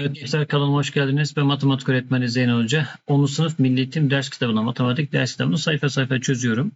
Evet gençler kanalıma hoş geldiniz. Ben matematik öğretmeni Zeynep Hoca. 10. sınıf Milli Eğitim ders kitabına, matematik ders kitabını sayfa sayfa çözüyorum.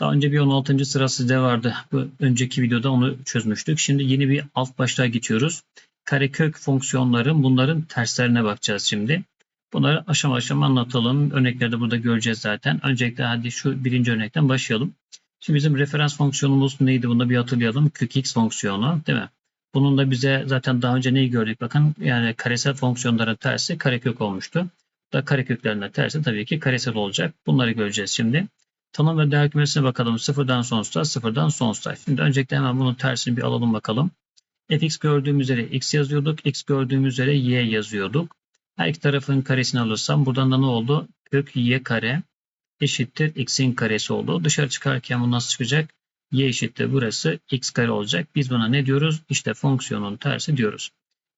Daha önce bir 16. sıra sizde vardı. Bu önceki videoda onu çözmüştük. Şimdi yeni bir alt başlığa geçiyoruz. Karekök fonksiyonların bunların terslerine bakacağız şimdi. Bunları aşama aşama anlatalım. Örnekleri burada göreceğiz zaten. Öncelikle hadi şu birinci örnekten başlayalım. Şimdi bizim referans fonksiyonumuz neydi? Bunu bir hatırlayalım. Kök x fonksiyonu değil mi? Bunun da bize zaten daha önce neyi gördük? Bakın yani karesel fonksiyonların tersi karekök olmuştu. Da kareköklerin de tersi tabii ki karesel olacak. Bunları göreceğiz şimdi. Tanım ve değer kümesine bakalım. Sıfırdan sonsuza, sıfırdan sonsuza. Şimdi öncelikle hemen bunun tersini bir alalım bakalım. fx gördüğümüz üzere x yazıyorduk. x gördüğümüz üzere y yazıyorduk. Her iki tarafın karesini alırsam buradan da ne oldu? Kök y kare eşittir x'in karesi oldu. Dışarı çıkarken bu nasıl çıkacak? Y eşittir burası x kare olacak. Biz buna ne diyoruz? İşte fonksiyonun tersi diyoruz.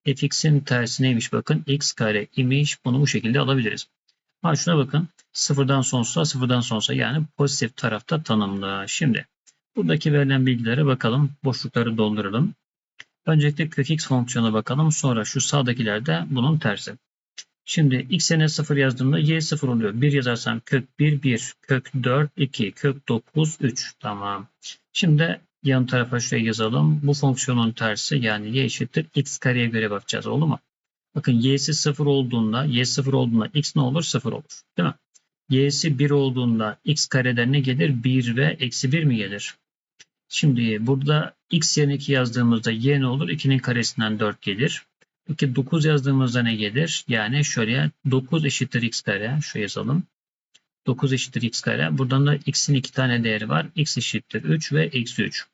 fx'in tersi neymiş bakın x kare imiş. Bunu bu şekilde alabiliriz. Ha şuna bakın. Sıfırdan sonsuza sıfırdan sonsuza yani pozitif tarafta tanımlı. Şimdi buradaki verilen bilgilere bakalım. Boşlukları dolduralım. Öncelikle kök x fonksiyona bakalım. Sonra şu sağdakilerde bunun tersi. Şimdi x'e 0 yazdığımda y 0 oluyor. 1 yazarsam kök 1 1, kök 4 2, kök 9 3. Tamam. Şimdi yan tarafa şuraya yazalım. Bu fonksiyonun tersi yani y eşittir x kareye göre bakacağız. Oldu mu? Bakın y'si 0 olduğunda y 0 olduğunda x ne olur? 0 olur. Değil mi? y'si 1 olduğunda x kareden ne gelir? 1 ve eksi 1 mi gelir? Şimdi burada x yerine 2 yazdığımızda y ne olur? 2'nin karesinden 4 gelir. Peki 9 yazdığımızda ne gelir? Yani şöyle 9 eşittir x kare. Şu yazalım. 9 eşittir x kare. Buradan da x'in iki tane değeri var. x eşittir 3 ve eksi 3.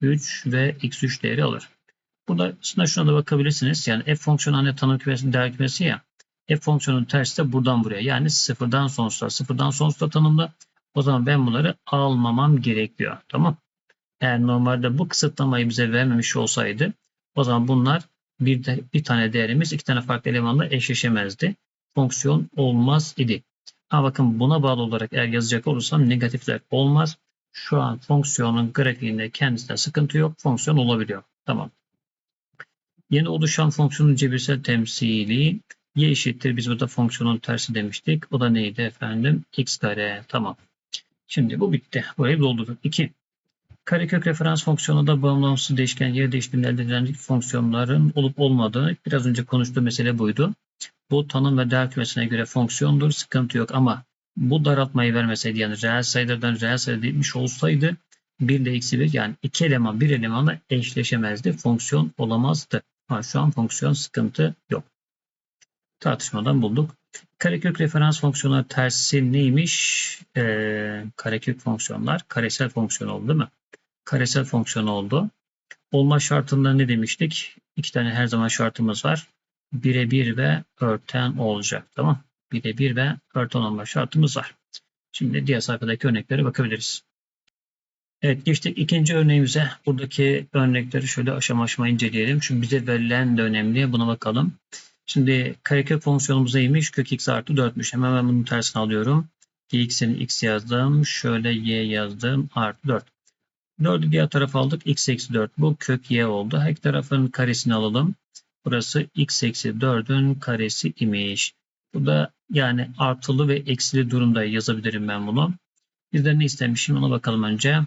3 ve eksi 3 değeri alır. Burada aslında şuna da bakabilirsiniz. Yani f fonksiyonu hani tanım kümesi, değer kümesi ya. f fonksiyonun tersi de buradan buraya. Yani sıfırdan sonsuza. Sıfırdan sonsuza tanımlı. O zaman ben bunları almamam gerekiyor. Tamam. Eğer normalde bu kısıtlamayı bize vermemiş olsaydı o zaman bunlar bir, de, bir tane değerimiz iki tane farklı elemanla eşleşemezdi. Fonksiyon olmaz idi. Ama bakın buna bağlı olarak eğer yazacak olursam negatifler olmaz. Şu an fonksiyonun grafiğinde kendisine sıkıntı yok. Fonksiyon olabiliyor. Tamam. Yeni oluşan fonksiyonun cebirsel temsili y eşittir. Biz burada fonksiyonun tersi demiştik. O da neydi efendim? x kare. Tamam. Şimdi bu bitti. Burayı doldurduk. 2. Karekök referans fonksiyonu da bağımsız değişken yer değiştirme elde fonksiyonların olup olmadığı biraz önce konuştuğum mesele buydu. Bu tanım ve değer kümesine göre fonksiyondur. Sıkıntı yok ama bu daraltmayı vermeseydi yani reel sayılardan reel sayı değilmiş olsaydı 1 ile eksi 1 yani iki eleman bir elemanla eşleşemezdi. Fonksiyon olamazdı. Ama şu an fonksiyon sıkıntı yok. Tartışmadan bulduk. Karekök referans fonksiyonu tersi neymiş? Ee, karekök fonksiyonlar karesel fonksiyon oldu değil mi? Karesel fonksiyon oldu. Olma şartında ne demiştik? İki tane her zaman şartımız var. Birebir ve örten olacak. Tamam. Birebir ve örten olma şartımız var. Şimdi diğer sayfadaki örneklere bakabiliriz. Evet geçtik ikinci örneğimize. Buradaki örnekleri şöyle aşama aşama inceleyelim. Çünkü bize verilen de önemli. Buna bakalım. Şimdi karekök fonksiyonumuz neymiş? Kök x artı 4'müş. Hemen ben bunun tersini alıyorum. x'in x yazdım. Şöyle y yazdım. Artı 4. 4'ü diğer tarafa aldık. x eksi 4. Bu kök y oldu. Her tarafın karesini alalım. Burası x eksi 4'ün karesi imiş. Bu da yani artılı ve eksili durumda yazabilirim ben bunu. Bizden ne istemişim ona bakalım önce.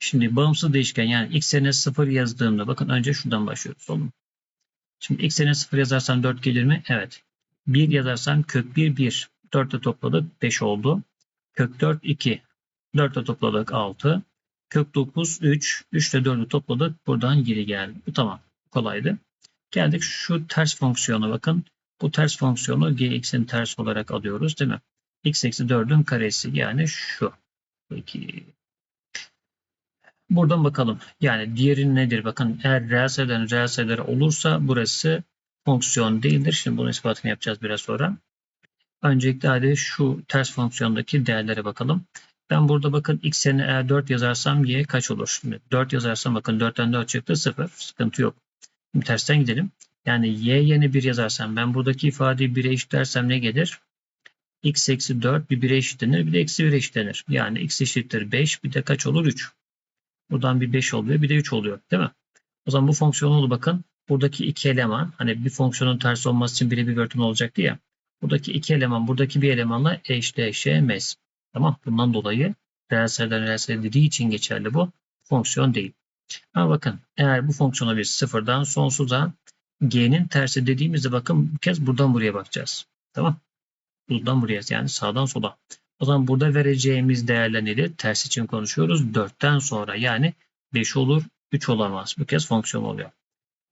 Şimdi bağımsız değişken yani x yerine 0 yazdığımda bakın önce şuradan başlıyoruz. Oğlum. Şimdi yerine 0 yazarsam 4 gelir mi? Evet. 1 yazarsam kök 1 1. 4 ile topladık 5 oldu. Kök 4 2. 4 ile topladık 6. Kök 9 3. 3 ile 4'ü topladık. Buradan geri geldi. Bu tamam. Kolaydı. Geldik şu ters fonksiyona bakın. Bu ters fonksiyonu gx'in ters olarak alıyoruz değil mi? x eksi 4'ün karesi yani şu. Peki. Buradan bakalım. Yani diğeri nedir? Bakın eğer reel sayıların reel sayıları olursa burası fonksiyon değildir. Şimdi bunun ispatını yapacağız biraz sonra. Öncelikle hadi şu ters fonksiyondaki değerlere bakalım. Ben burada bakın x yerine eğer 4 yazarsam y kaç olur? Şimdi 4 yazarsam bakın 4'ten 4 çıktı 0. Sıkıntı yok. Şimdi tersten gidelim. Yani y yerine 1 yazarsam ben buradaki ifadeyi 1'e eşitlersem ne gelir? x eksi 4 bir 1'e eşitlenir bir de eksi 1'e eşitlenir. Yani x eşittir 5 bir de kaç olur? 3. Buradan bir 5 oluyor bir de 3 oluyor değil mi? O zaman bu fonksiyon oldu bakın. buradaki iki eleman hani bir fonksiyonun tersi olması için biri bir bölüm olacaktı ya. Buradaki iki eleman buradaki bir elemanla eşleşemez. Tamam. Bundan dolayı reel sayıdan reel sayı dediği için geçerli bu. Fonksiyon değil. Ama bakın eğer bu fonksiyona bir sıfırdan sonsuza g'nin tersi dediğimizde bakın bu kez buradan buraya bakacağız. Tamam. Buradan buraya yani sağdan sola. O zaman burada vereceğimiz değerler nedir? Ters için konuşuyoruz. 4'ten sonra yani 5 olur 3 olamaz. Bu kez fonksiyon oluyor.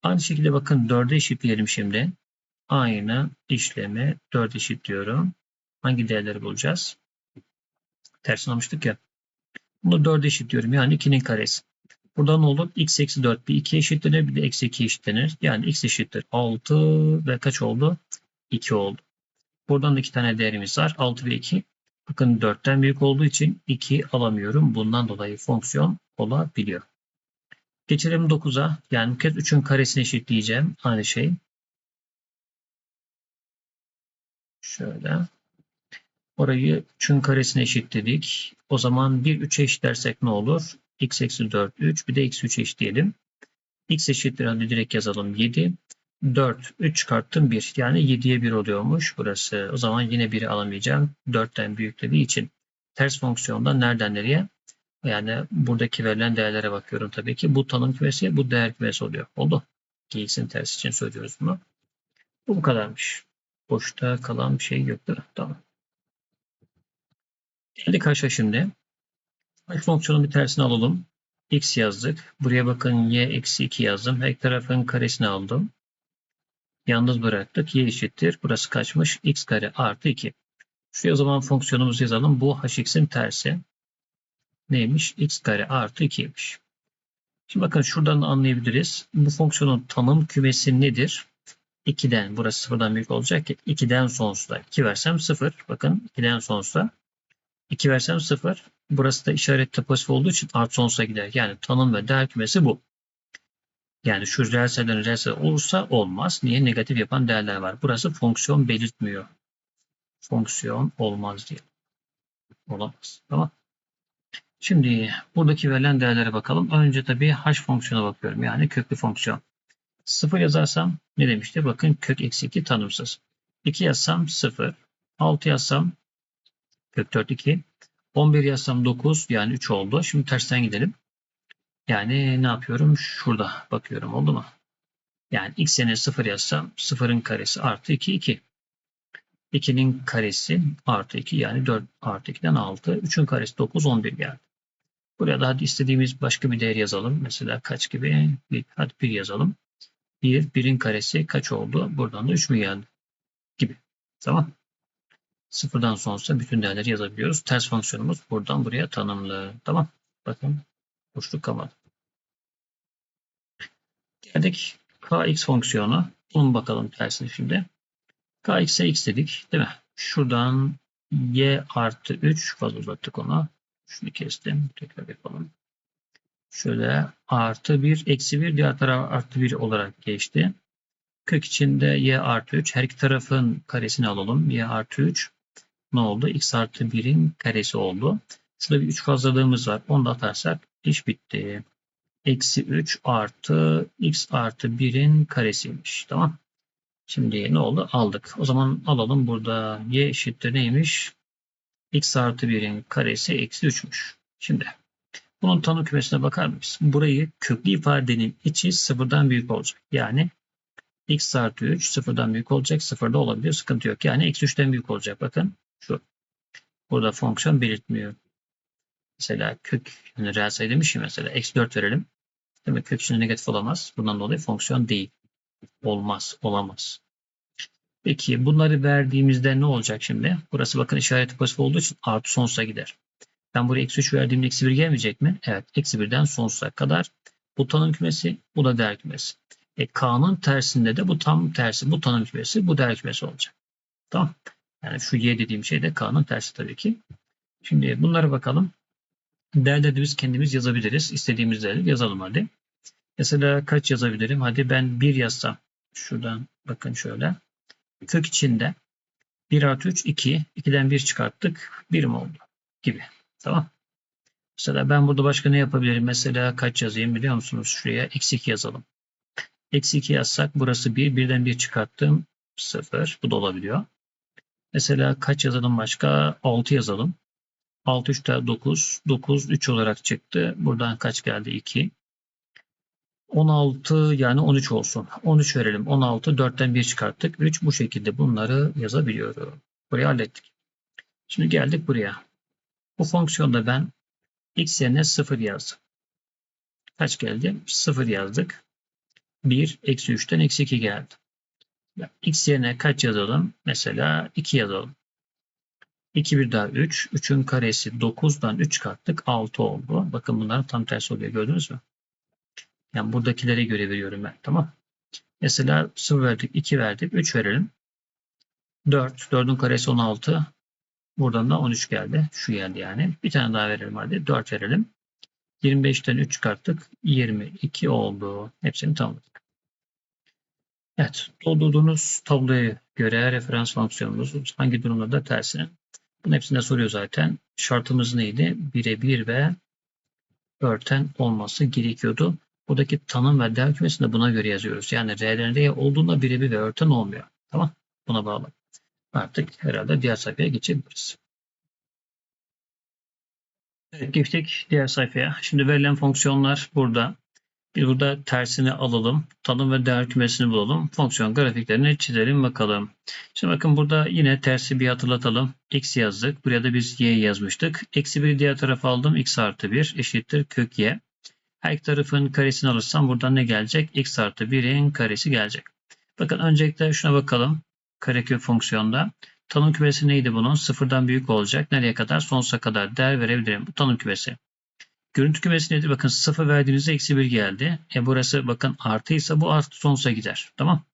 Aynı şekilde bakın 4'e eşitleyelim şimdi. Aynı işlemi 4 eşitliyorum. Hangi değerleri bulacağız? Tersini almıştık ya. Bunu 4'e eşitliyorum. Yani 2'nin karesi. Burada ne olur? x eksi 4 bir 2 eşitlenir. Bir de eksi 2 eşitlenir. Yani x eşittir 6 ve kaç oldu? 2 oldu. Buradan da iki tane değerimiz var. 6 ve 2. Bakın 4'ten büyük olduğu için 2 alamıyorum. Bundan dolayı fonksiyon olabiliyor. Geçelim 9'a. Yani bu kez 3'ün karesini eşitleyeceğim. Aynı şey. Şöyle. Orayı 3'ün karesine eşitledik. O zaman 1 3'e eşitlersek ne olur? x eksi 4 3 bir de x 3 eşitleyelim. x eşittir hadi direkt yazalım 7. 4 3 çıkarttım 1 yani 7'ye 1 oluyormuş burası. O zaman yine 1'i alamayacağım. 4'ten büyük dediği için ters fonksiyondan nereden nereye? Yani buradaki verilen değerlere bakıyorum tabii ki. Bu tanım kümesi bu değer kümesi oluyor. Oldu. Gx'in tersi için söylüyoruz bunu. Bu bu kadarmış. Boşta kalan bir şey yoktu. Tamam. Geldik aşağı şimdi. H fonksiyonun bir tersini alalım. x yazdık. Buraya bakın y eksi 2 yazdım. Her tarafın karesini aldım. Yalnız bıraktık. y eşittir. Burası kaçmış? x kare artı 2. Şuraya o zaman fonksiyonumuzu yazalım. Bu hx'in tersi. Neymiş? x kare artı 2'ymiş. Şimdi bakın şuradan anlayabiliriz. Bu fonksiyonun tanım kümesi nedir? 2'den, burası sıfırdan büyük olacak ki 2'den sonsuza. 2 versem 0. Bakın 2'den sonsuza. 2 versem 0. Burası da işaret pozitif olduğu için artı sonsuza gider. Yani tanım ve değer kümesi bu. Yani şu reel sayı olursa olmaz. Niye? Negatif yapan değerler var. Burası fonksiyon belirtmiyor. Fonksiyon olmaz diye. Olamaz. Tamam. Şimdi buradaki verilen değerlere bakalım. Önce tabii h fonksiyona bakıyorum. Yani köklü fonksiyon. 0 yazarsam ne demişti? Bakın kök eksi 2 tanımsız. 2 yazsam 0. 6 yazsam kök 4 2. 11 yazsam 9 yani 3 oldu. Şimdi tersten gidelim. Yani ne yapıyorum? Şurada bakıyorum oldu mu? Yani x yerine 0 yazsam 0'ın karesi artı 2 2. 2'nin karesi artı 2 yani 4 artı 2'den 6. 3'ün karesi 9 11 geldi. Buraya da hadi istediğimiz başka bir değer yazalım. Mesela kaç gibi? Bir, hadi 1 yazalım. 1, 1'in karesi kaç oldu? Buradan da 3 mü geldi? Gibi. Tamam. Sıfırdan sonrasında bütün değerleri yazabiliyoruz. Ters fonksiyonumuz buradan buraya tanımlı. Tamam. Bakın boşluk kalmadı. Geldik kx fonksiyonu. Bunun bakalım tersini şimdi. kx'e x dedik değil mi? Şuradan y artı 3 fazla uzattık ona. Şunu kestim. Tekrar yapalım. Şöyle artı 1 eksi 1 diğer taraf artı 1 olarak geçti. Kök içinde y artı 3. Her iki tarafın karesini alalım. y artı 3 ne oldu? x artı 1'in karesi oldu. Şurada bir 3 fazlalığımız var. Onu da atarsak iş bitti. Eksi 3 artı x artı 1'in karesiymiş. Tamam. Şimdi ne oldu? Aldık. O zaman alalım burada y eşittir neymiş? x artı 1'in karesi eksi 3'müş. Şimdi bunun tanım kümesine bakar mıyız? Burayı köklü ifadenin içi sıfırdan büyük olacak. Yani x artı 3 sıfırdan büyük olacak. Sıfırda olabilir. Sıkıntı yok. Yani eksi 3'ten büyük olacak. Bakın şu. Burada fonksiyon belirtmiyor. Mesela kök yani reel sayı demiş ya mesela eksi 4 verelim. Demek kök içinde negatif olamaz. Bundan dolayı fonksiyon değil. Olmaz. Olamaz. Peki bunları verdiğimizde ne olacak şimdi? Burası bakın işareti pozitif olduğu için artı sonsuza gider. Ben buraya eksi 3 verdiğimde eksi 1 gelmeyecek mi? Evet. Eksi 1'den sonsuza kadar. Bu tanım kümesi, bu da değer kümesi. E, K'nın tersinde de bu tam tersi. Bu tanım kümesi, bu değer kümesi olacak. Tamam. Yani şu Y dediğim şey de K'nın tersi tabii ki. Şimdi bunlara bakalım. Değerleri biz kendimiz yazabiliriz. İstediğimiz değerleri yazalım hadi. Mesela kaç yazabilirim? Hadi ben 1 yazsam. Şuradan bakın şöyle. Kök içinde 1 artı 3 2. 2'den 1 çıkarttık. 1 mi oldu? Gibi. Tamam. Mesela ben burada başka ne yapabilirim? Mesela kaç yazayım biliyor musunuz? Şuraya eksi 2 yazalım. Eksi 2 yazsak burası 1. Birden 1 çıkarttım. 0. Bu da olabiliyor. Mesela kaç yazalım başka? 6 yazalım. 6 3 daha 9. 9 3 olarak çıktı. Buradan kaç geldi? 2. 16 yani 13 olsun. 13 verelim. 16 4'ten 1 çıkarttık. 3 bu şekilde bunları yazabiliyorum. Burayı hallettik. Şimdi geldik buraya. Bu fonksiyonda ben x yerine 0 yazdım. Kaç geldi? 0 yazdık. 1 eksi 3'ten eksi 2 geldi. X yerine kaç yazalım? Mesela 2 yazalım. 2 bir daha 3. 3'ün karesi 9'dan 3 çıkarttık. 6 oldu. Bakın bunların tam tersi oluyor. Gördünüz mü? Yani buradakilere göre veriyorum ben. Tamam. Mesela 0 verdik, 2 verdik, 3 verelim. 4. 4'ün karesi 16. Buradan da 13 geldi. Şu geldi yani. Bir tane daha verelim hadi. 4 verelim. 25'ten 3 çıkarttık. 22 oldu. Hepsini tamamladık. Evet. Doldurduğunuz tabloya göre referans fonksiyonumuz hangi durumda tersine. Bunun hepsinde soruyor zaten. Şartımız neydi? Birebir ve örten olması gerekiyordu. Buradaki tanım ve değer kümesini de buna göre yazıyoruz. Yani R'lerinde olduğunda birebir ve örten olmuyor. Tamam. Buna bağlı. Artık herhalde diğer sayfaya geçebiliriz. Evet, geçtik diğer sayfaya. Şimdi verilen fonksiyonlar burada. Bir burada tersini alalım. Tanım ve değer kümesini bulalım. Fonksiyon grafiklerini çizelim bakalım. Şimdi bakın burada yine tersi bir hatırlatalım. X yazdık. Buraya da biz Y yazmıştık. Eksi 1 diğer tarafa aldım. X artı 1 eşittir kök Y. Her iki tarafın karesini alırsam buradan ne gelecek? X artı 1'in karesi gelecek. Bakın öncelikle şuna bakalım. Karekök fonksiyonda. Tanım kümesi neydi bunun? Sıfırdan büyük olacak. Nereye kadar? Sonsuza kadar değer verebilirim. Bu tanım kümesi. Görüntü kümesi nedir? Bakın 0 verdiğinizde eksi 1 geldi. E burası bakın artıysa bu artı sonsuza gider. Tamam.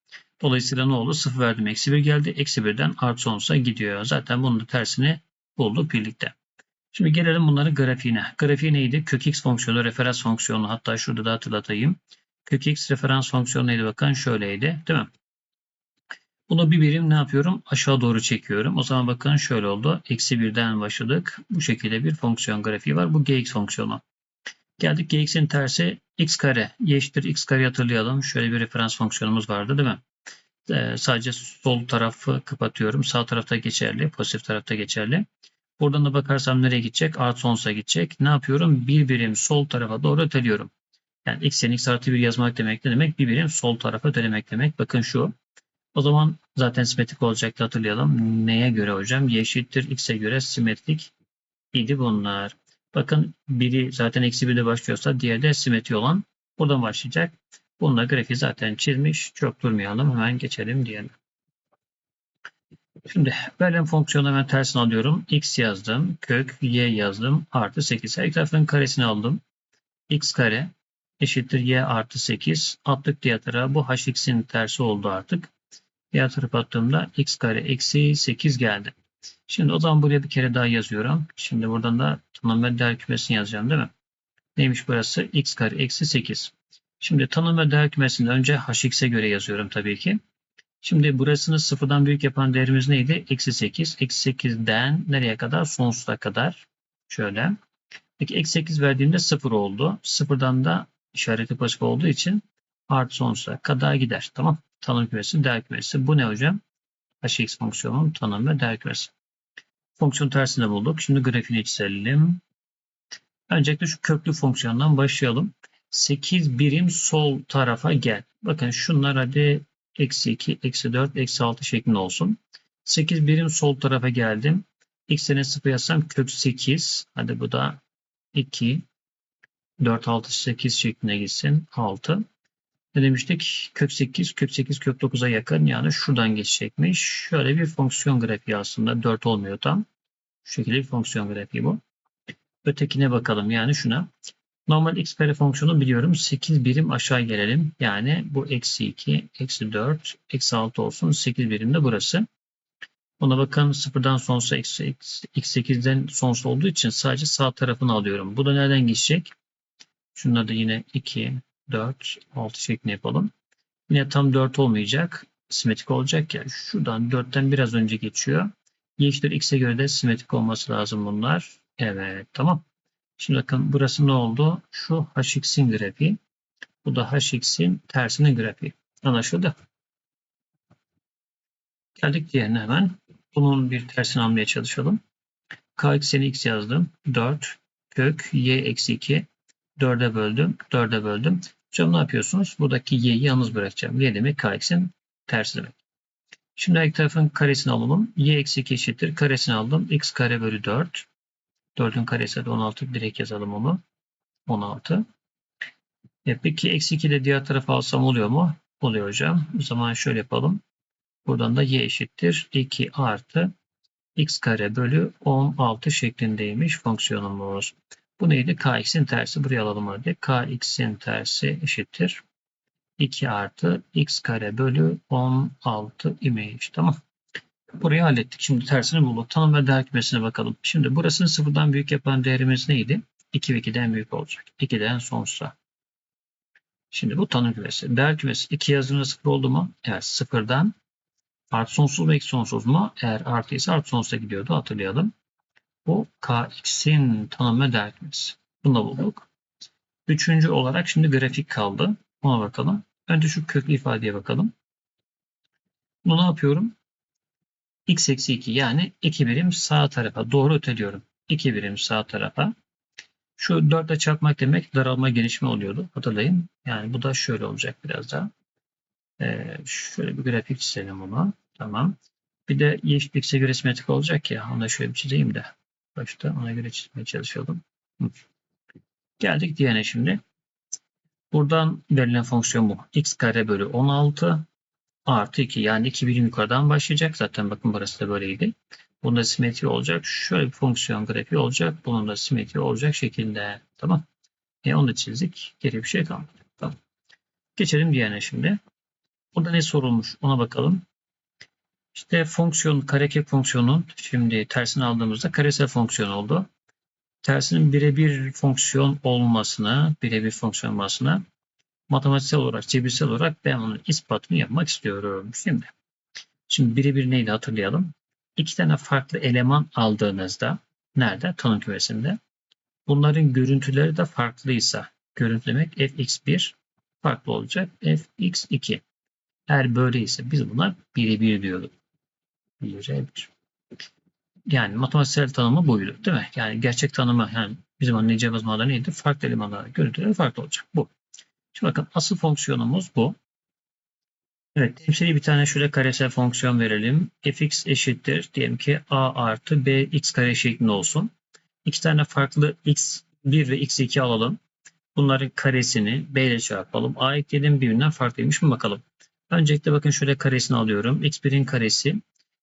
Dolayısıyla ne oldu? 0 verdim eksi 1 geldi. Eksi 1'den artı sonsuza gidiyor. Zaten bunun tersini bulduk birlikte. Şimdi gelelim bunların grafiğine. Grafiği neydi? Kök x fonksiyonu, referans fonksiyonu. Hatta şurada da hatırlatayım. Kök x referans fonksiyonu neydi? Bakın şöyleydi. Değil mi? Bunu bir birim ne yapıyorum? Aşağı doğru çekiyorum. O zaman bakın şöyle oldu. Eksi birden başladık. Bu şekilde bir fonksiyon grafiği var. Bu gx fonksiyonu. Geldik gx'in tersi x kare. y eşittir x kare hatırlayalım. Şöyle bir referans fonksiyonumuz vardı değil mi? Ee, sadece sol tarafı kapatıyorum. Sağ tarafta geçerli. Pozitif tarafta geçerli. Buradan da bakarsam nereye gidecek? Artı sonsuza gidecek. Ne yapıyorum? Bir birim sol tarafa doğru öteliyorum. Yani x'in x artı 1 yazmak demek ne demek? Bir birim sol tarafa ötelemek demek. Bakın şu. O zaman zaten simetrik olacaktı hatırlayalım. Neye göre hocam? Y eşittir x'e göre simetrik idi bunlar. Bakın biri zaten eksi 1'de başlıyorsa diğeri de simetri olan buradan başlayacak. Bununla grafiği zaten çizmiş. Çok durmayalım. Hemen geçelim diyelim. Şimdi verilen fonksiyonu hemen tersine alıyorum. x yazdım. Kök y yazdım. Artı 8. Her tarafın karesini aldım. x kare eşittir y artı 8. Attık diğer tarafa. Bu hx'in tersi oldu artık. Diğer tarafa attığımda x kare eksi 8 geldi. Şimdi o zaman buraya bir kere daha yazıyorum. Şimdi buradan da tanım ve değer kümesini yazacağım değil mi? Neymiş burası? x kare eksi 8. Şimdi tanım ve değer kümesini önce hx'e göre yazıyorum tabii ki. Şimdi burasını sıfırdan büyük yapan değerimiz neydi? Eksi 8. Eksi 8'den nereye kadar? Sonsuza kadar. Şöyle. Peki eksi 8 verdiğimde 0 oldu. Sıfırdan da işareti pozitif olduğu için artı sonsuza kadar gider. Tamam. Tanım kümesi, değer kümesi. Bu ne hocam? hx fonksiyonun tanım ve değer kümesi. Fonksiyon tersini bulduk. Şimdi grafiğini çizelim. Öncelikle şu köklü fonksiyondan başlayalım. 8 birim sol tarafa gel. Bakın şunlar hadi eksi 2, eksi 4, eksi 6 şeklinde olsun. 8 birim sol tarafa geldim. X'ine 0 yazsam kök 8. Hadi bu da 2, 4, 6, 8 şeklinde gitsin. 6. Ne demiştik? Kök 8, kök 8, kök 9'a yakın. Yani şuradan geçecekmiş. Şöyle bir fonksiyon grafiği aslında. 4 olmuyor tam. Şu şekilde bir fonksiyon grafiği bu. Ötekine bakalım. Yani şuna. Normal x kare fonksiyonu biliyorum. 8 birim aşağı gelelim. Yani bu eksi 2, eksi 4, eksi 6 olsun. 8 birim de burası. Buna bakın sıfırdan sonsuza eksi, eksi, x 8'den sonsuz olduğu için sadece sağ tarafını alıyorum. Bu da nereden geçecek? Şunları da yine 2, 4, 6 şeklinde yapalım. Yine tam 4 olmayacak. Simetrik olacak ya. Şuradan 4'ten biraz önce geçiyor. Y eşittir x'e göre de simetrik olması lazım bunlar. Evet tamam. Şimdi bakın burası ne oldu? Şu hx'in grafiği. Bu da hx'in tersinin grafiği. Anlaşıldı. Geldik diğerine hemen. Bunun bir tersini almaya çalışalım. k ekseni x yazdım. 4 kök y eksi 2 4'e böldüm. 4'e böldüm. Hocam ne yapıyorsunuz? Buradaki y'yi yalnız bırakacağım. y demek k eksenin tersi demek. Şimdi her tarafın karesini alalım. y eksi 2 eşittir. Karesini aldım. x kare bölü 4. 4'ün karesi de 16. Direkt yazalım onu. 16. E peki eksi 2 de diğer tarafa alsam oluyor mu? Oluyor hocam. O zaman şöyle yapalım. Buradan da y eşittir 2 artı x kare bölü 16 şeklindeymiş fonksiyonumuz. Bu neydi? kx'in tersi. Buraya alalım hadi. kx'in tersi eşittir 2 artı x kare bölü 16 imiş. Tamam. Burayı hallettik. Şimdi tersini bulduk. Tanım ve değer kümesine bakalım. Şimdi burasını sıfırdan büyük yapan değerimiz neydi? 2 ve 2'den büyük olacak. 2'den sonsuza. Şimdi bu tanım kümesi. Değer kümesi 2 yazınca 0 oldu mu? Evet sıfırdan artı sonsuz ve eksi sonsuz mu? Eğer artıysa artı sonsuza gidiyordu hatırlayalım. Bu kx'in tanım ve değer kümesi. Bunu da bulduk. Üçüncü olarak şimdi grafik kaldı. Ona bakalım. Önce şu köklü ifadeye bakalım. Bunu ne yapıyorum? x eksi 2 yani 2 birim sağ tarafa doğru öteliyorum. 2 birim sağ tarafa. Şu 4 ile çarpmak demek daralma genişme oluyordu. Hatırlayın. Yani bu da şöyle olacak biraz daha. Ee, şöyle bir grafik çizelim bunu. Tamam. Bir de y eşit x'e göre simetrik olacak ya. Onu da şöyle bir çizeyim de. Başta ona göre çizmeye çalışalım. Geldik diğerine şimdi. Buradan verilen fonksiyon bu. x kare bölü 16 artı 2 yani 2 birim yukarıdan başlayacak. Zaten bakın burası da böyleydi. Bunda simetri olacak. Şöyle bir fonksiyon grafiği olacak. Bunun da simetri olacak şekilde. Tamam. E onu da çizdik. Geri bir şey kalmadı. Tamam. Geçelim diğerine şimdi. Burada ne sorulmuş ona bakalım. İşte fonksiyon, karekök fonksiyonun şimdi tersini aldığımızda karesel fonksiyon oldu. Tersinin birebir fonksiyon olmasına, birebir fonksiyon olmasına matematiksel olarak, cebirsel olarak ben onun ispatını yapmak istiyorum. Şimdi, şimdi birebir neydi hatırlayalım. İki tane farklı eleman aldığınızda, nerede? Tanım kümesinde. Bunların görüntüleri de farklıysa, görüntülemek fx1 farklı olacak, fx2. Eğer böyleyse biz buna birebir diyorduk. Birebir. Yani matematiksel tanımı buydu değil mi? Yani gerçek tanımı yani bizim anlayacağımız manada neydi? Farklı elemanların görüntüleri farklı olacak. Bu. Şimdi bakın asıl fonksiyonumuz bu. Evet temsili bir tane şöyle karesel fonksiyon verelim. fx eşittir diyelim ki a artı b x kare şeklinde olsun. İki tane farklı x1 ve x2 alalım. Bunların karesini b ile çarpalım. a ekledim birbirinden farklıymış mı bakalım. Öncelikle bakın şöyle karesini alıyorum. x1'in karesi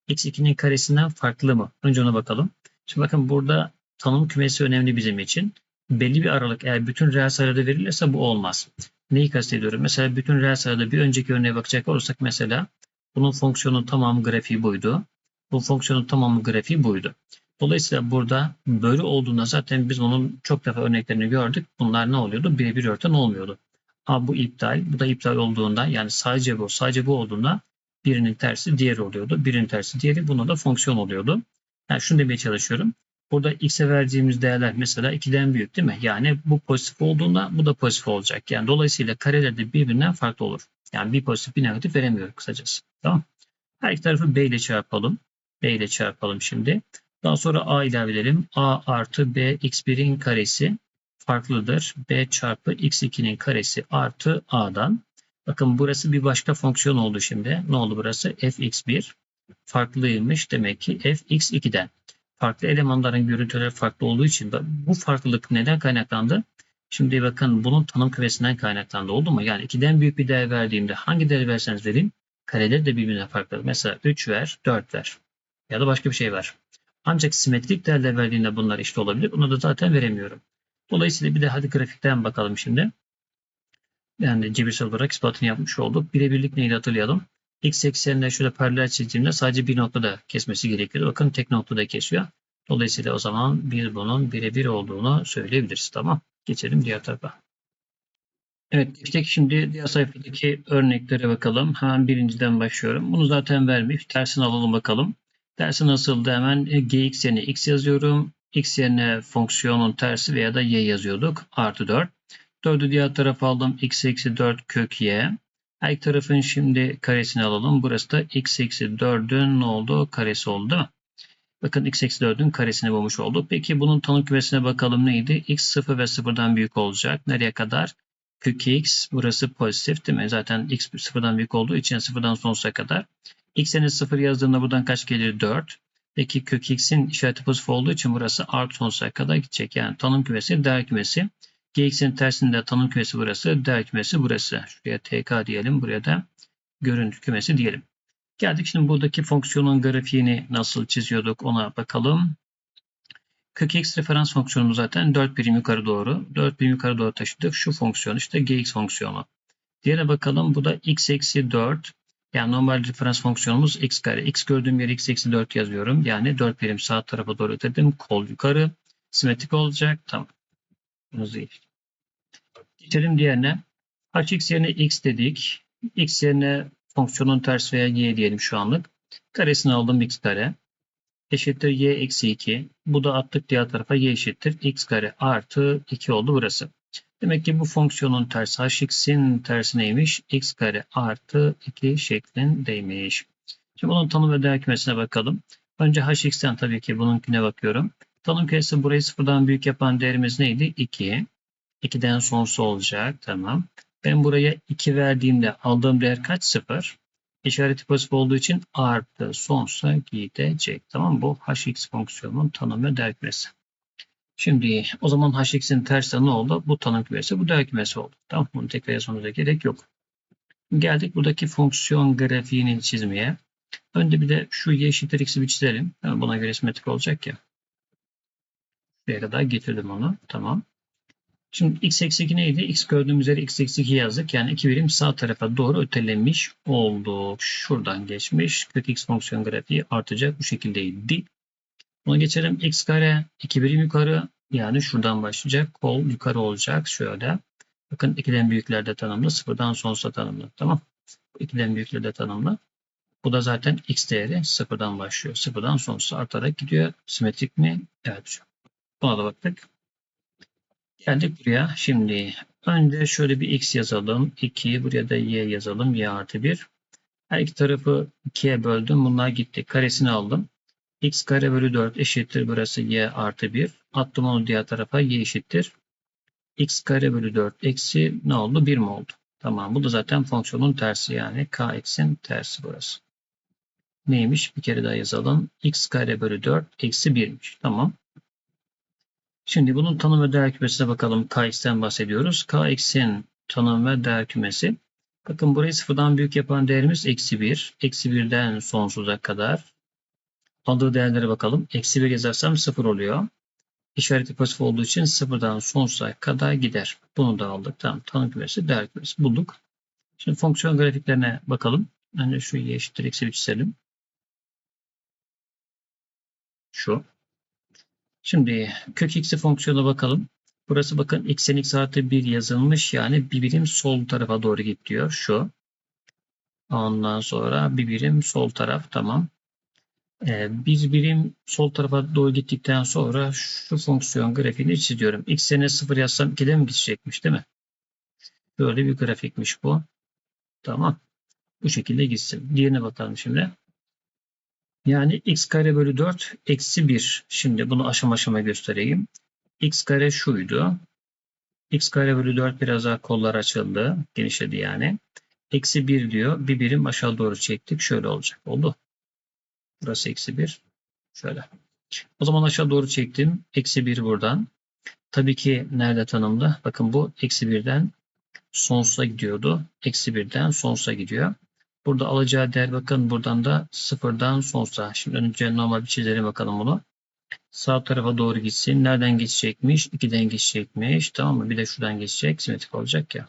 x2'nin karesinden farklı mı? Önce ona bakalım. Şimdi bakın burada tanım kümesi önemli bizim için. Belli bir aralık eğer bütün reel sayılarda verilirse bu olmaz. Neyi kastediyorum? Mesela bütün reel sayıda bir önceki örneğe bakacak olursak mesela bunun fonksiyonun tamamı grafiği buydu. Bu fonksiyonun tamamı grafiği buydu. Dolayısıyla burada böyle olduğunda zaten biz onun çok defa örneklerini gördük. Bunlar ne oluyordu? Birebir örten olmuyordu. Ama bu iptal, bu da iptal olduğunda yani sadece bu, sadece bu olduğunda birinin tersi diğeri oluyordu. Birinin tersi diğeri buna da fonksiyon oluyordu. Yani şunu demeye çalışıyorum. Burada x'e verdiğimiz değerler mesela 2'den büyük değil mi? Yani bu pozitif olduğunda bu da pozitif olacak. Yani dolayısıyla kareler de birbirinden farklı olur. Yani bir pozitif bir negatif veremiyor kısacası. Tamam. Her iki tarafı b ile çarpalım. b ile çarpalım şimdi. Daha sonra a ilave edelim. a artı b x1'in karesi farklıdır. b çarpı x2'nin karesi artı a'dan. Bakın burası bir başka fonksiyon oldu şimdi. Ne oldu burası? fx1 farklıymış demek ki fx2'den farklı elemanların görüntüleri farklı olduğu için bu farklılık neden kaynaklandı? Şimdi bakın bunun tanım kümesinden kaynaklandı. Oldu mu? Yani 2'den büyük bir değer verdiğimde hangi değer verseniz verin kareleri de birbirine farklı. Mesela 3 ver, 4 ver ya da başka bir şey ver. Ancak simetrik değerler verdiğinde bunlar işte olabilir. Bunu da zaten veremiyorum. Dolayısıyla bir de hadi grafikten bakalım şimdi. Yani cebirsel olarak ispatını yapmış olduk. Birebirlik neydi hatırlayalım. X eksenine şöyle paralel çizdiğimde sadece bir noktada kesmesi gerekiyordu. Bakın tek noktada kesiyor. Dolayısıyla o zaman biz bunun birebir olduğunu söyleyebiliriz. Tamam. Geçelim diğer tarafa. Evet işte şimdi diğer sayfadaki örneklere bakalım. Hemen birinciden başlıyorum. Bunu zaten vermiş. Tersini alalım bakalım. Tersi nasıldı? Hemen gx yerine x yazıyorum. x yerine fonksiyonun tersi veya da y yazıyorduk. Artı 4. 4'ü diğer tarafa aldım. x eksi 4 kök y. Her tarafın şimdi karesini alalım. Burası da x eksi 4'ün ne oldu? Karesi oldu değil mi? Bakın x eksi 4'ün karesini bulmuş olduk. Peki bunun tanım kümesine bakalım neydi? x 0 ve 0'dan büyük olacak. Nereye kadar? Kök x burası pozitif değil mi? Zaten x 0'dan büyük olduğu için 0'dan sonsuza kadar. x'e 0 yazdığımda buradan kaç gelir? 4. Peki kök x'in işareti pozitif olduğu için burası artı sonsuza kadar gidecek. Yani tanım kümesi değer kümesi. Gx'in tersinde tanım kümesi burası, değer kümesi burası. Şuraya tk diyelim, buraya da görüntü kümesi diyelim. Geldik şimdi buradaki fonksiyonun grafiğini nasıl çiziyorduk ona bakalım. Kök x referans fonksiyonumuz zaten 4 birim yukarı doğru. 4 birim yukarı doğru taşıdık. Şu fonksiyon işte gx fonksiyonu. Diğerine bakalım. Bu da x eksi 4. Yani normal referans fonksiyonumuz x kare. x gördüğüm yere x eksi 4 yazıyorum. Yani 4 birim sağ tarafa doğru ötedim. Kol yukarı. Simetrik olacak. Tamam. Değil. Geçelim diğerine. hx yerine x dedik. x yerine fonksiyonun tersi veya y diyelim şu anlık. Karesini aldım x kare. Eşittir y eksi 2. Bu da attık diğer tarafa y eşittir x kare artı 2 oldu burası. Demek ki bu fonksiyonun tersi hx'in tersi neymiş? x kare artı 2 şeklindeymiş. Şimdi bunun tanım ve değer kümesine bakalım. Önce hx'ten tabii ki bununkine bakıyorum. Tanım kümesi burayı sıfırdan büyük yapan değerimiz neydi? 2. 2'den sonsuza olacak. Tamam. Ben buraya 2 verdiğimde aldığım değer kaç? 0. İşareti pozitif olduğu için artı sonsuza gidecek. Tamam Bu hx fonksiyonunun tanım ve değer kümesi. Şimdi o zaman hx'in tersi ne oldu? Bu tanım kümesi, bu değer kümesi oldu. Tamam Bunu tekrar yazmamıza gerek yok. Geldik buradaki fonksiyon grafiğini çizmeye. Önce bir de şu y eşittir x'i bir çizelim. Yani buna göre simetrik olacak ya. Buraya kadar getirdim onu. Tamam. Şimdi x eksi 2 neydi? x gördüğümüz yere x eksi 2 yazdık. Yani iki birim sağ tarafa doğru ötelemiş olduk. Şuradan geçmiş. Kök x fonksiyon grafiği artacak. Bu şekildeydi. Buna geçelim. x kare 2 birim yukarı. Yani şuradan başlayacak. Kol yukarı olacak. Şöyle. Bakın 2'den büyüklerde tanımlı. Sıfırdan sonsuza tanımlı. Tamam. 2'den büyüklerde tanımlı. Bu da zaten x değeri sıfırdan başlıyor. Sıfırdan sonsuza artarak gidiyor. Simetrik mi? Evet. Buna da baktık. Geldik buraya. Şimdi önce şöyle bir x yazalım. 2 buraya da y yazalım. y artı 1. Her iki tarafı 2'ye böldüm. Bunlar gitti. Karesini aldım. x kare bölü 4 eşittir. Burası y artı 1. Attım onu diğer tarafa. y eşittir. x kare bölü 4 eksi ne oldu? 1 mi oldu? Tamam. Bu da zaten fonksiyonun tersi yani. k x'in tersi burası. Neymiş? Bir kere daha yazalım. x kare bölü 4 eksi 1'miş. Tamam. Şimdi bunun tanım ve değer kümesine bakalım. Kx'ten bahsediyoruz. Kx'in tanım ve değer kümesi. Bakın burayı sıfırdan büyük yapan değerimiz eksi 1. Eksi 1'den sonsuza kadar. Aldığı değerlere bakalım. Eksi 1 yazarsam 0 oluyor. İşareti pozitif olduğu için sıfırdan sonsuza kadar gider. Bunu da aldık. Tamam. Tanım kümesi, değer kümesi bulduk. Şimdi fonksiyon grafiklerine bakalım. Önce şu y eşittir eksi 1 çizelim. Şu. Şimdi kök x'i fonksiyona bakalım. Burası bakın x'in x artı 1 yazılmış. Yani bir birim sol tarafa doğru git diyor. Şu. Ondan sonra bir birim sol taraf. Tamam. Ee, bir birim sol tarafa doğru gittikten sonra şu fonksiyon grafiğini çiziyorum. x'e 0 yazsam 2'de mi gidecekmiş değil mi? Böyle bir grafikmiş bu. Tamam. Bu şekilde gitsin. Diğerine bakalım şimdi. Yani x kare bölü 4 eksi 1. Şimdi bunu aşama aşama göstereyim. x kare şuydu. x kare bölü 4 biraz daha kollar açıldı. Genişledi yani. Eksi 1 diyor. Bir birim aşağı doğru çektik. Şöyle olacak. Oldu. Burası eksi 1. Şöyle. O zaman aşağı doğru çektim. Eksi 1 buradan. Tabii ki nerede tanımlı? Bakın bu eksi 1'den sonsuza gidiyordu. Eksi 1'den sonsuza gidiyor. Burada alacağı değer bakın buradan da sıfırdan sonsuza. Şimdi önce normal bir çizelim bakalım bunu. Sağ tarafa doğru gitsin. Nereden geçecekmiş? 2'den geçecekmiş. Tamam mı? Bir de şuradan geçecek. Simetrik olacak ya.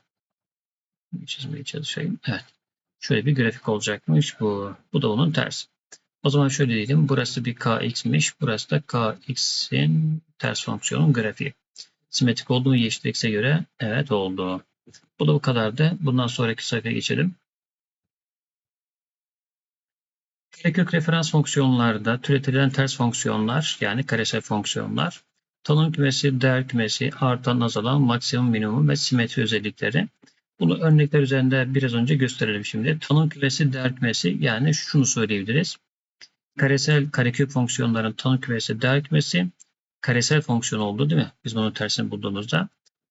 Çizmeye çalışayım. Evet. Şöyle bir grafik olacakmış bu. Bu da onun tersi. O zaman şöyle diyelim. Burası bir kx'miş. Burası da kx'in ters fonksiyonun grafiği. Simetrik olduğunu yeşil göre evet oldu. Bu da bu kadardı. Bundan sonraki sayfaya geçelim. Karekök referans fonksiyonlarda türetilen ters fonksiyonlar yani karesel fonksiyonlar Tanım kümesi, değer kümesi, artan, azalan, maksimum, minimum ve simetri özellikleri. Bunu örnekler üzerinde biraz önce gösterelim şimdi. Tanım kümesi, değer kümesi yani şunu söyleyebiliriz. Karesel karekök fonksiyonların tanım kümesi, değer kümesi karesel fonksiyon oldu değil mi? Biz bunun tersini bulduğumuzda.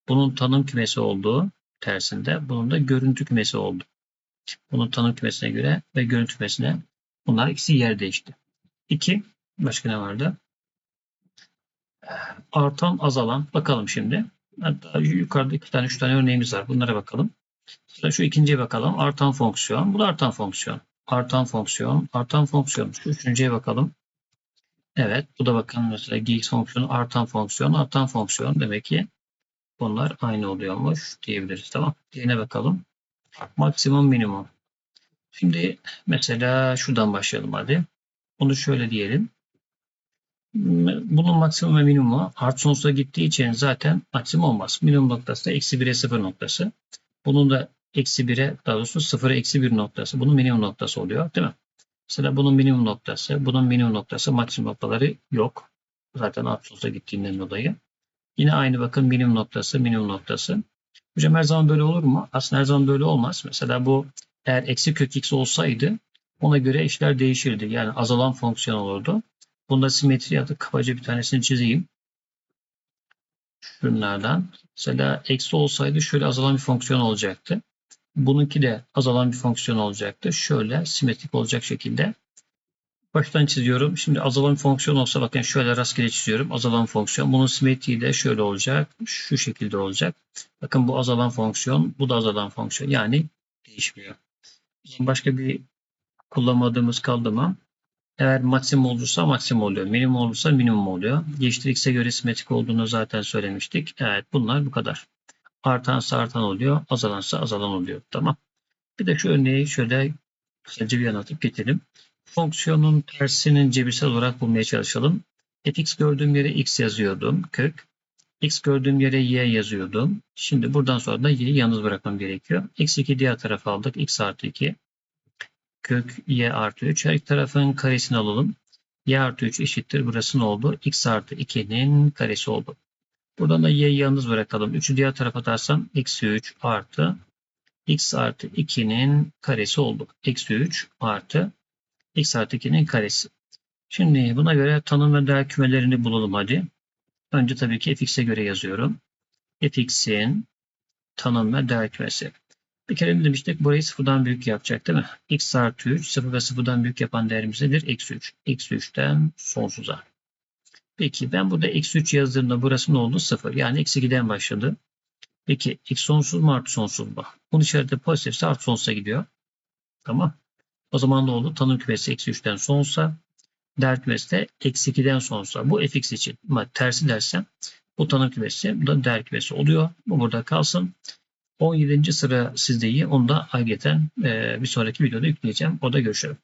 Bunun tanım kümesi olduğu tersinde bunun da görüntü kümesi oldu. Bunun tanım kümesine göre ve görüntü kümesine bunlar ikisi yer değişti. 2. Başka ne vardı? Artan, azalan. Bakalım şimdi. Hatta yukarıda iki tane, üç tane örneğimiz var. Bunlara bakalım. Mesela şu ikinciye bakalım. Artan fonksiyon. Bu da artan fonksiyon. Artan fonksiyon, artan fonksiyon. Şu üçüncüye bakalım. Evet, bu da bakın mesela gx fonksiyonu, artan fonksiyon, artan fonksiyon. Demek ki bunlar aynı oluyormuş diyebiliriz. Tamam. Diğerine bakalım. Maksimum, minimum. Şimdi mesela şuradan başlayalım hadi. Bunu şöyle diyelim. Bunun maksimum ve minimumu art sonsuza gittiği için zaten maksimum olmaz. Minimum noktası da eksi 1'e 0 noktası. Bunun da eksi 1'e daha doğrusu 0'a eksi 1 noktası. Bunun minimum noktası oluyor değil mi? Mesela bunun minimum noktası, bunun minimum noktası, maksimum noktaları yok. Zaten art sonsuza gittiğinden dolayı. Yine aynı bakın minimum noktası, minimum noktası. Hocam her zaman böyle olur mu? Aslında her zaman böyle olmaz. Mesela bu eğer eksi kök x olsaydı ona göre işler değişirdi. Yani azalan fonksiyon olurdu. Bunda simetri adı kabaca bir tanesini çizeyim. Şunlardan. Mesela eksi olsaydı şöyle azalan bir fonksiyon olacaktı. Bununki de azalan bir fonksiyon olacaktı. Şöyle simetrik olacak şekilde. Baştan çiziyorum. Şimdi azalan fonksiyon olsa bakın şöyle rastgele çiziyorum. Azalan fonksiyon. Bunun simetriği de şöyle olacak. Şu şekilde olacak. Bakın bu azalan fonksiyon. Bu da azalan fonksiyon. Yani değişmiyor. Başka bir kullanmadığımız kaldı mı? Eğer maksimum olursa maksimum oluyor. Minimum olursa minimum oluyor. Geçtir x'e göre simetrik olduğunu zaten söylemiştik. Evet bunlar bu kadar. Artansa artan oluyor. Azalansa azalan oluyor. Tamam. Bir de şu örneği şöyle kısaca bir anlatıp geçelim. Fonksiyonun tersinin cebirsel olarak bulmaya çalışalım. fx gördüğüm yere x yazıyordum. Kök. X gördüğüm yere y yazıyordum. Şimdi buradan sonra da y'yi yalnız bırakmam gerekiyor. x2 diğer tarafa aldık. x artı 2 kök y artı 3. Her iki tarafın karesini alalım. y artı 3 eşittir. Burası ne oldu? x artı 2'nin karesi oldu. Buradan da y'yi yalnız bırakalım. 3'ü diğer tarafa atarsam eksi 3 artı x artı 2'nin karesi oldu. Eksi 3 artı x artı 2'nin karesi. Şimdi buna göre tanım ve değer kümelerini bulalım hadi. Önce tabii ki fx'e göre yazıyorum. fx'in tanım ve değer kümesi. Bir kere ne demiştik? Burayı sıfırdan büyük yapacak değil mi? x artı 3 sıfır ve sıfırdan büyük yapan değerimiz nedir? Eksi 3. Eksi 3'ten sonsuza. Peki ben burada eksi 3 yazdığımda burası ne oldu? 0. Yani eksi 2'den başladı. Peki x sonsuz mu artı sonsuz mu? Bunun işareti pozitifse artı sonsuza gidiyor. Tamam. O zaman ne oldu? Tanım kümesi eksi 3'ten sonsuza. Değer kümesi eksi 2'den sonsuza. Bu fx için. Ama tersi dersem bu tanım kümesi, bu da değer kümesi oluyor. Bu burada kalsın. 17. sıra sizdeyi. Onu da ayrıyeten bir sonraki videoda yükleyeceğim. Orada görüşelim.